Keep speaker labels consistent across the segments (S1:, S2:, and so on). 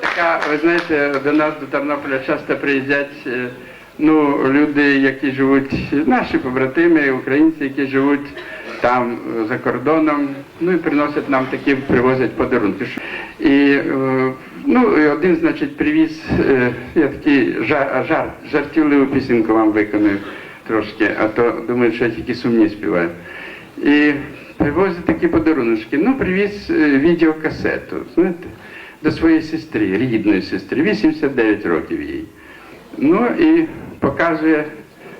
S1: така, ви знаєте, до нас до Тернополя часто приїздять е, ну, люди, які живуть, наші побратими, українці, які живуть там за кордоном, ну і приносять нам такі, привозять подарунки. І е, ну, один, значить, привіз, е, я такий жар, жарт, жартівливу пісеньку вам виконую трошки, а то думаю, що я тільки сумні співаю. І привозить такі подарунки. Ну, привіз відеокасету, знаєте, до своєї сестри, рідної сестри, 89 років їй. Ну і показує,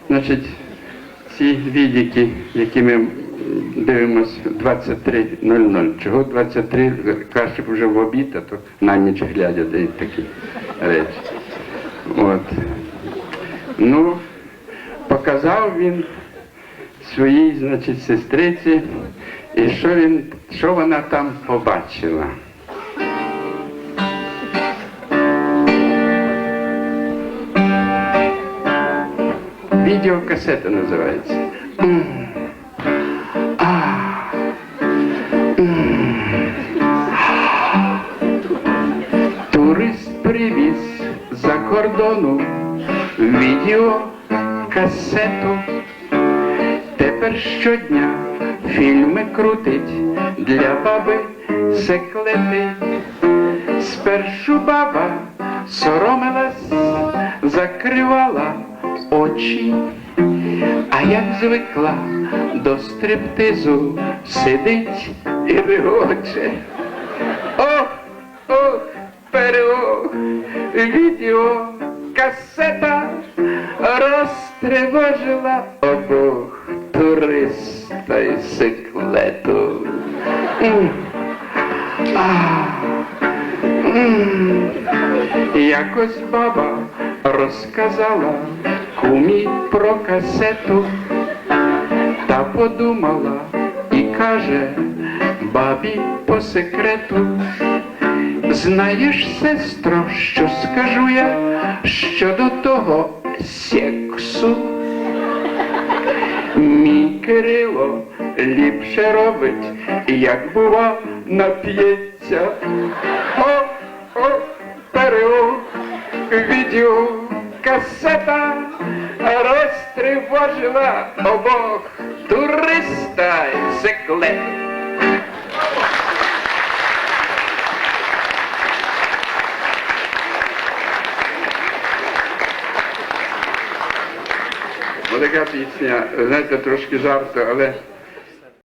S1: значить, ці відіки, які ми дивимося 23.00. Чого 23? Краще вже в обід, а то на ніч глядя дають такі речі. От. Ну, показав він своїй, значить, сестриці, і що він, що вона там побачила. Відеокасета називається. Турист привіз за кордону відеокасету. Тепер щодня фільми крутить для баби секлети. Спершу баба соромилась, закривала очі, а як звикла до стриптизу, сидить і регоче. Ох, ох, переох, відео, касета розтривожила обох туриста і секлету. Якось баба розказала кумі про касету, та подумала і каже бабі по секрету. Знаєш, сестро, що скажу я щодо того сексу? Мій Кирило ліпше робить, як бува нап'ється. О, о, відео, касета розтривожила обох туриста секлет. Така пісня, знаєте, трошки жарту, але